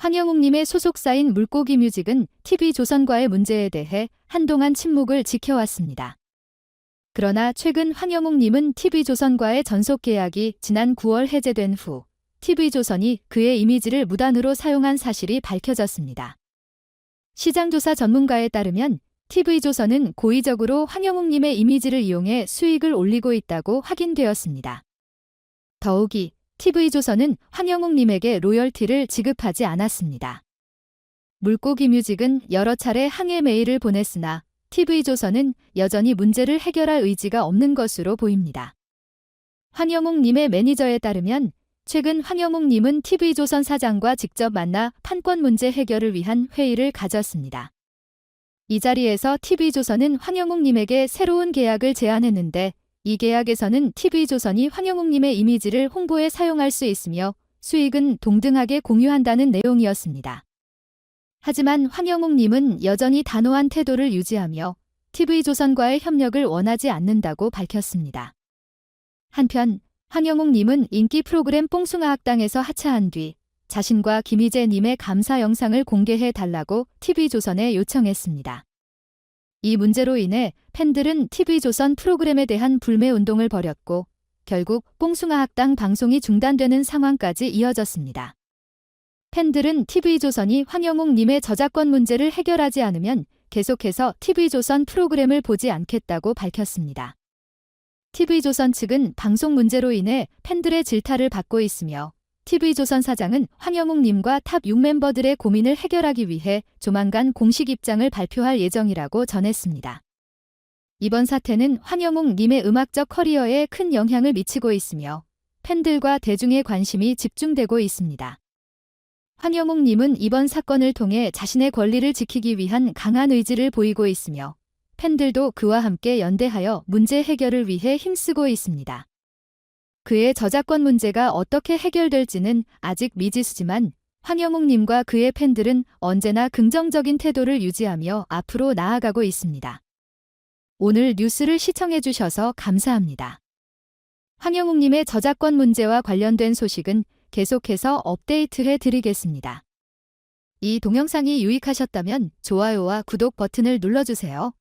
황영욱님의 소속사인 물고기 뮤직은 TV조선과의 문제에 대해 한동안 침묵을 지켜왔습니다. 그러나 최근 황영욱님은 TV조선과의 전속 계약이 지난 9월 해제된 후 TV조선이 그의 이미지를 무단으로 사용한 사실이 밝혀졌습니다. 시장조사 전문가에 따르면 TV조선은 고의적으로 황영욱님의 이미지를 이용해 수익을 올리고 있다고 확인되었습니다. 더욱이 TV조선은 황영욱님에게 로열티를 지급하지 않았습니다. 물고기 뮤직은 여러 차례 항해 메일을 보냈으나 TV조선은 여전히 문제를 해결할 의지가 없는 것으로 보입니다. 황영욱님의 매니저에 따르면 최근 황영욱님은 TV조선 사장과 직접 만나 판권 문제 해결을 위한 회의를 가졌습니다. 이 자리에서 TV조선은 황영욱님에게 새로운 계약을 제안했는데 이 계약에서는 TV조선이 황영욱님의 이미지를 홍보에 사용할 수 있으며 수익은 동등하게 공유한다는 내용이었습니다. 하지만 황영욱님은 여전히 단호한 태도를 유지하며 TV조선과의 협력을 원하지 않는다고 밝혔습니다. 한편 황영욱님은 인기 프로그램 뽕숭아 학당에서 하차한 뒤 자신과 김희재님의 감사 영상을 공개해 달라고 TV조선에 요청했습니다. 이 문제로 인해 팬들은 TV조선 프로그램에 대한 불매 운동을 벌였고 결국 뽕숭아 학당 방송이 중단되는 상황까지 이어졌습니다. 팬들은 TV조선이 황영욱님의 저작권 문제를 해결하지 않으면 계속해서 TV조선 프로그램을 보지 않겠다고 밝혔습니다. TV조선 측은 방송 문제로 인해 팬들의 질타를 받고 있으며 TV조선 사장은 황영욱님과 탑 6멤버들의 고민을 해결하기 위해 조만간 공식 입장을 발표할 예정이라고 전했습니다. 이번 사태는 황영욱님의 음악적 커리어에 큰 영향을 미치고 있으며 팬들과 대중의 관심이 집중되고 있습니다. 황영욱님은 이번 사건을 통해 자신의 권리를 지키기 위한 강한 의지를 보이고 있으며 팬들도 그와 함께 연대하여 문제 해결을 위해 힘쓰고 있습니다. 그의 저작권 문제가 어떻게 해결될지는 아직 미지수지만 황영욱님과 그의 팬들은 언제나 긍정적인 태도를 유지하며 앞으로 나아가고 있습니다. 오늘 뉴스를 시청해주셔서 감사합니다. 황영욱님의 저작권 문제와 관련된 소식은 계속해서 업데이트해 드리겠습니다. 이 동영상이 유익하셨다면 좋아요와 구독 버튼을 눌러주세요.